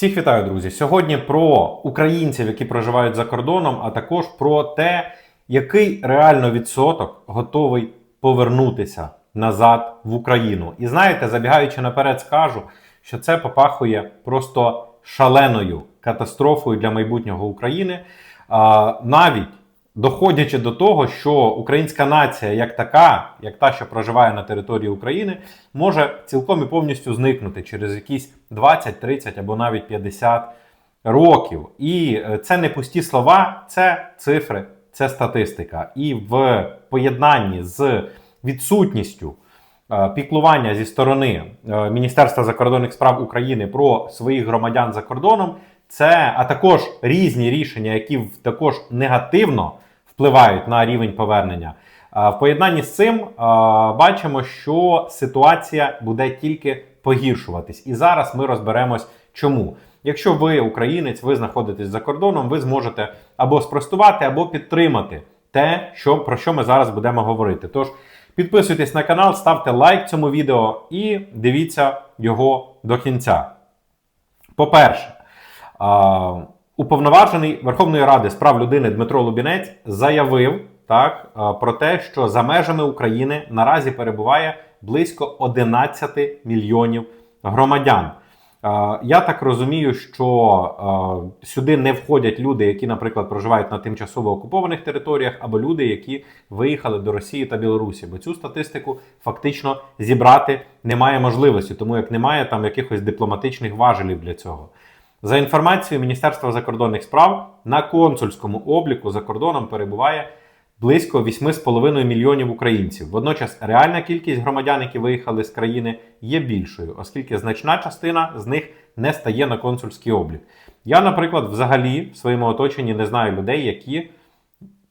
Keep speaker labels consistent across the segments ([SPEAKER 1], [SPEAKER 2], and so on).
[SPEAKER 1] Всіх вітаю, друзі! Сьогодні про українців, які проживають за кордоном, а також про те, який реально відсоток готовий повернутися назад в Україну. І знаєте, забігаючи наперед, скажу, що це попахує просто шаленою катастрофою для майбутнього України. А, навіть доходячи до того, що українська нація, як така, як та, що проживає на території України, може цілком і повністю зникнути через якісь 20, 30 або навіть 50 років. І е, це не пусті слова, це цифри, це статистика. І в поєднанні з відсутністю е, піклування зі сторони е, Міністерства закордонних справ України про своїх громадян за кордоном. Це, а також різні рішення, які також негативно впливають на рівень повернення. В поєднанні з цим бачимо, що ситуація буде тільки погіршуватись. І зараз ми розберемось, чому. Якщо ви українець, ви знаходитесь за кордоном, ви зможете або спростувати, або підтримати те, що, про що ми зараз будемо говорити. Тож підписуйтесь на канал, ставте лайк цьому відео і дивіться його до кінця. По-перше, а, уповноважений Верховної Ради з прав людини Дмитро Лубінець заявив так, про те, що за межами України наразі перебуває близько 11 мільйонів громадян. Я так розумію, що сюди не входять люди, які, наприклад, проживають на тимчасово окупованих територіях, або люди, які виїхали до Росії та Білорусі. Бо цю статистику фактично зібрати немає можливості, тому як немає там якихось дипломатичних важелів для цього. За інформацією Міністерства закордонних справ на консульському обліку за кордоном перебуває близько 8,5 мільйонів українців. Водночас реальна кількість громадян, які виїхали з країни, є більшою, оскільки значна частина з них не стає на консульський облік. Я, наприклад, взагалі в своєму оточенні не знаю людей, які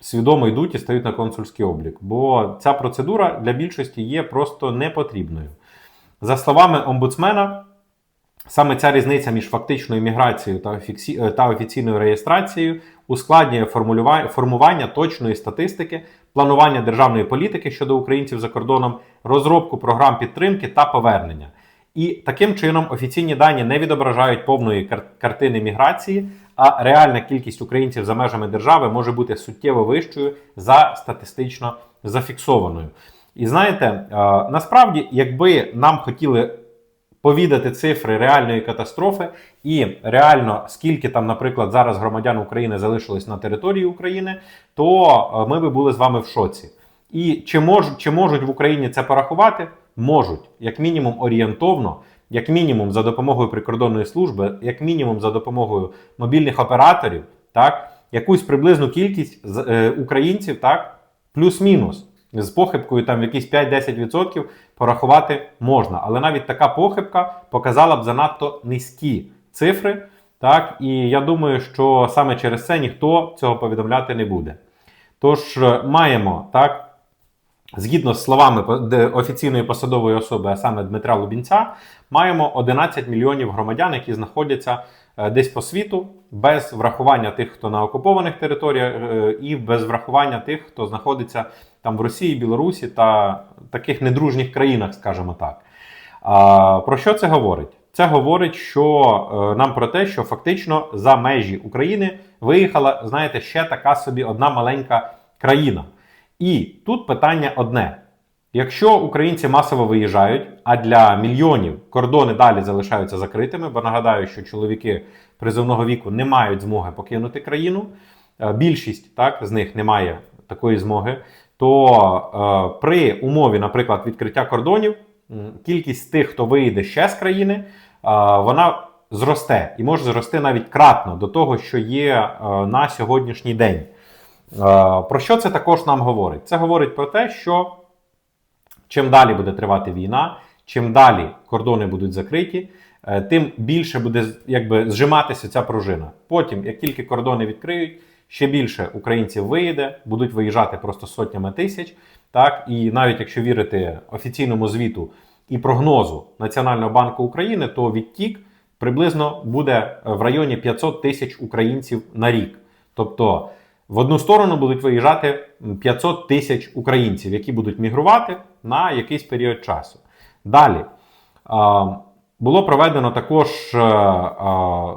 [SPEAKER 1] свідомо йдуть і стають на консульський облік, бо ця процедура для більшості є просто непотрібною. За словами омбудсмена, Саме ця різниця між фактичною міграцією та, офіці... е, та офіційною реєстрацією ускладнює формулюва- формування точної статистики, планування державної політики щодо українців за кордоном, розробку програм підтримки та повернення. І таким чином офіційні дані не відображають повної кар- картини міграції, а реальна кількість українців за межами держави може бути суттєво вищою за статистично зафіксованою. І знаєте, насправді, якби нам хотіли повідати цифри реальної катастрофи і реально скільки там, наприклад, зараз громадян України залишилось на території України, то е, ми би були з вами в шоці. І чи можуть, чи можуть в Україні це порахувати? Можуть, як мінімум орієнтовно, як мінімум за допомогою прикордонної служби, як мінімум за допомогою мобільних операторів, так, якусь приблизну кількість е, українців, так, плюс-мінус. З похибкою там якісь 5-10% порахувати можна. Але навіть така похибка показала б занадто низькі цифри. Так, і я думаю, що саме через це ніхто цього повідомляти не буде. Тож е, маємо так. Згідно з словами офіційної посадової особи, а саме Дмитра Лубінця, маємо 11 мільйонів громадян, які знаходяться десь по світу, без врахування тих, хто на окупованих територіях, е, і без врахування тих, хто знаходиться там в Росії, Білорусі та таких недружніх країнах, скажімо так. Про що це говорить? Це говорить, що е, нам про те, що фактично за межі України виїхала, знаєте, ще така собі одна маленька країна. І тут питання одне: якщо українці масово виїжджають, а для мільйонів кордони далі залишаються закритими, бо нагадаю, що чоловіки призовного віку не мають змоги покинути країну, е, більшість так, з них не має такої змоги, то е, при умові, наприклад, відкриття кордонів, кількість тих, хто виїде ще з країни, е, вона зросте і може зрости навіть кратно до того, що є е, на сьогоднішній день. Е, Про що це також нам говорить? Це говорить про те, що чим далі буде тривати війна, чим далі кордони будуть закриті, е, тим більше буде якби зжиматися ця пружина. Потім, як тільки кордони відкриють, ще більше українців виїде, будуть виїжджати просто сотнями тисяч. Так, і навіть якщо вірити офіційному звіту і прогнозу Національного банку України, то відтік приблизно буде в районі 500 тисяч українців на рік. Тобто в одну сторону будуть виїжджати 500 тисяч українців, які будуть мігрувати на якийсь період часу. Далі, було проведено також е,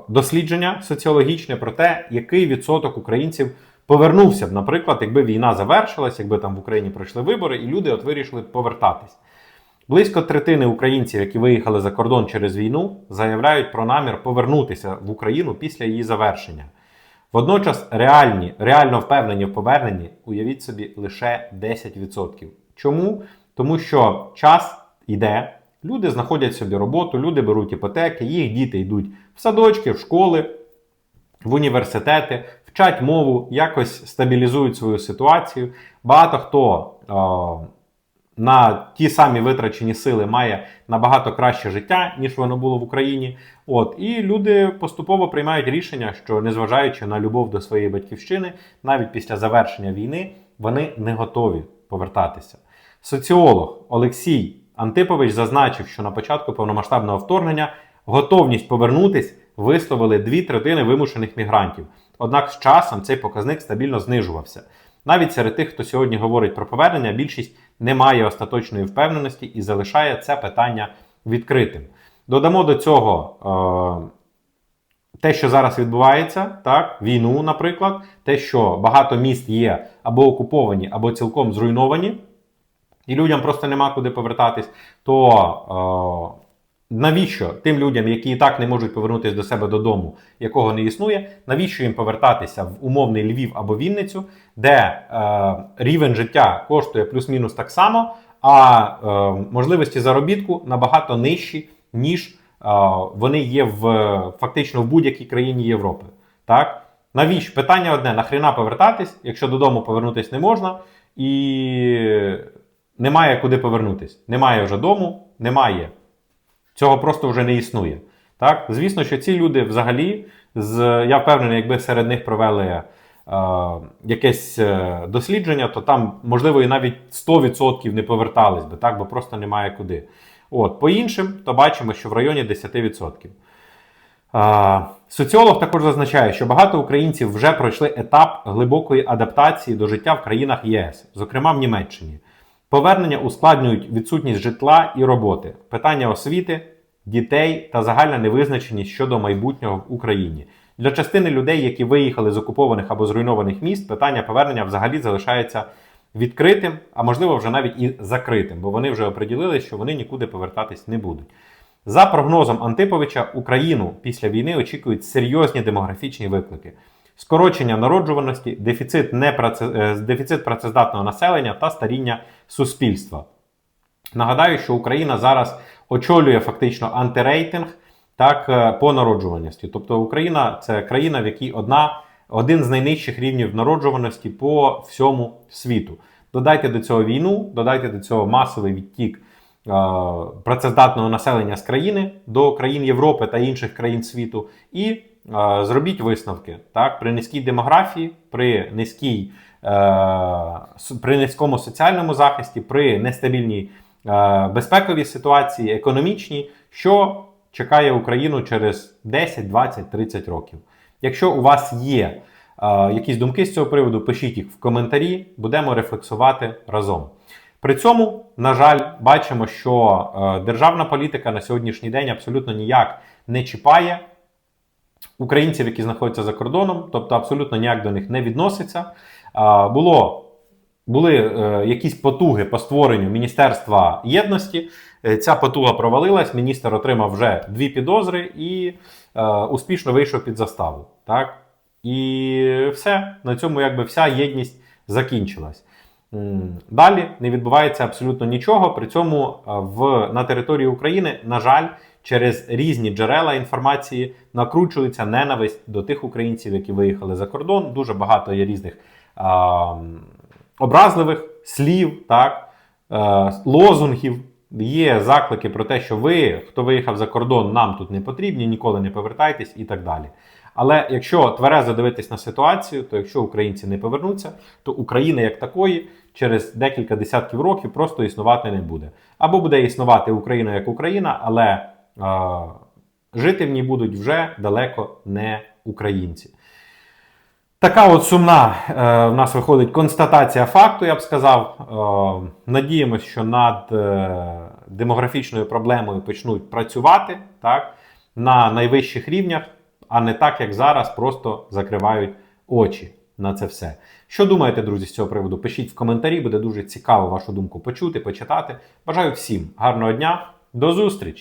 [SPEAKER 1] дослідження соціологічне про те, який відсоток українців повернувся б, наприклад, якби війна завершилась, якби там в Україні пройшли вибори, і люди от вирішили повертатись. Близько третини українців, які виїхали за кордон через війну, заявляють про намір повернутися в Україну після її завершення. Водночас реальні, реально впевнені в поверненні, уявіть собі, лише 10%. Чому? Тому що час йде, люди знаходять собі роботу, люди беруть іпотеки, їх діти йдуть в садочки, в школи, в університети, вчать мову, якось стабілізують свою ситуацію. Багато хто на ті самі витрачені сили має набагато краще життя, ніж воно було в Україні. От і люди поступово приймають рішення, що незважаючи на любов до своєї батьківщини, навіть після завершення війни вони не готові повертатися. Соціолог Олексій Антипович зазначив, що на початку повномасштабного вторгнення готовність повернутись висловили дві третини вимушених мігрантів. Однак з часом цей показник стабільно знижувався. Навіть серед тих, хто сьогодні говорить про повернення, більшість не має остаточної впевненості і залишає це питання відкритим. Додамо до цього е, те, що зараз відбувається, так, війну, наприклад, те, що багато міст є або окуповані, або цілком зруйновані, і людям просто нема куди повертатись, то. Е, Навіщо тим людям, які і так не можуть повернутися до себе додому, якого не існує, навіщо їм повертатися в умовний Львів або Вінницю, де е, рівень життя коштує плюс-мінус так само, а е, можливості заробітку набагато нижчі, ніж е, вони є в фактично в будь-якій країні Європи. Так? Навіщо? Питання одне: нахрена повертатись, якщо додому повернутися не можна, і немає куди повернутися. Немає вже дому, немає. Цього просто вже не існує. Так? Звісно, що ці люди взагалі, з, я впевнений, якби серед них провели е, якесь е, дослідження, то там, можливо, і навіть 100% не повертались би, так? бо просто немає куди. От, По іншим, то бачимо, що в районі 10%. Е, соціолог також зазначає, що багато українців вже пройшли етап глибокої адаптації до життя в країнах ЄС, зокрема в Німеччині. Повернення ускладнюють відсутність житла і роботи, питання освіти, дітей та загальна невизначеність щодо майбутнього в Україні. Для частини людей, які виїхали з окупованих або зруйнованих міст, питання повернення взагалі залишається відкритим, а можливо вже навіть і закритим, бо вони вже оприділили, що вони нікуди повертатись не будуть. За прогнозом Антиповича, Україну після війни очікують серйозні демографічні виклики скорочення народжуваності, дефіцит, непраце... Дефіцит працездатного населення та старіння суспільства. Нагадаю, що Україна зараз очолює фактично антирейтинг так, е, по народжуваності. Тобто Україна це країна, в якій одна, один з найнижчих рівнів народжуваності по всьому світу. Додайте до цього війну, додайте до цього масовий відтік е, працездатного населення з країни до країн Європи та інших країн світу. і Зробіть висновки так, при низькій демографії, при низькій, е, при низькому соціальному захисті, при нестабільній е, безпековій ситуації, економічній, що чекає Україну через 10, 20, 30 років. Якщо у вас є е, якісь думки з цього приводу, пишіть їх в коментарі, будемо рефлексувати разом. При цьому, на жаль, бачимо, що державна політика на сьогоднішній день абсолютно ніяк не чіпає українців, які знаходяться за кордоном, тобто абсолютно ніяк до них не відноситься. Було були е, якісь потуги по створенню Міністерства єдності. Е, ця потуга провалилась. Міністр отримав вже дві підозри і е, успішно вийшов під заставу. Так? І все. На цьому якби вся єдність закінчилась. Далі не відбувається абсолютно нічого. При цьому в, на території України, на жаль, через різні джерела інформації накручується ненависть до тих українців, які виїхали за кордон. Дуже багато є різних а, образливих слів, так, е, лозунгів. Є заклики про те, що ви, хто виїхав за кордон, нам тут не потрібні, ніколи не повертайтесь і так далі. Але якщо тверезо дивитись на ситуацію, то якщо українці не повернуться, то України як такої через декілька десятків років просто існувати не буде. Або буде існувати Україна як Україна, але жити в ній будуть вже далеко не українці. Така от сумна е, в нас виходить констатація факту, я б сказав. Е, надіємось, що над е, демографічною проблемою почнуть працювати так, на найвищих рівнях, а не так, як зараз, просто закривають очі на це все. Що думаєте, друзі, з цього приводу? Пишіть в коментарі, буде дуже цікаво вашу думку почути, почитати. Бажаю всім гарного дня, до зустрічі!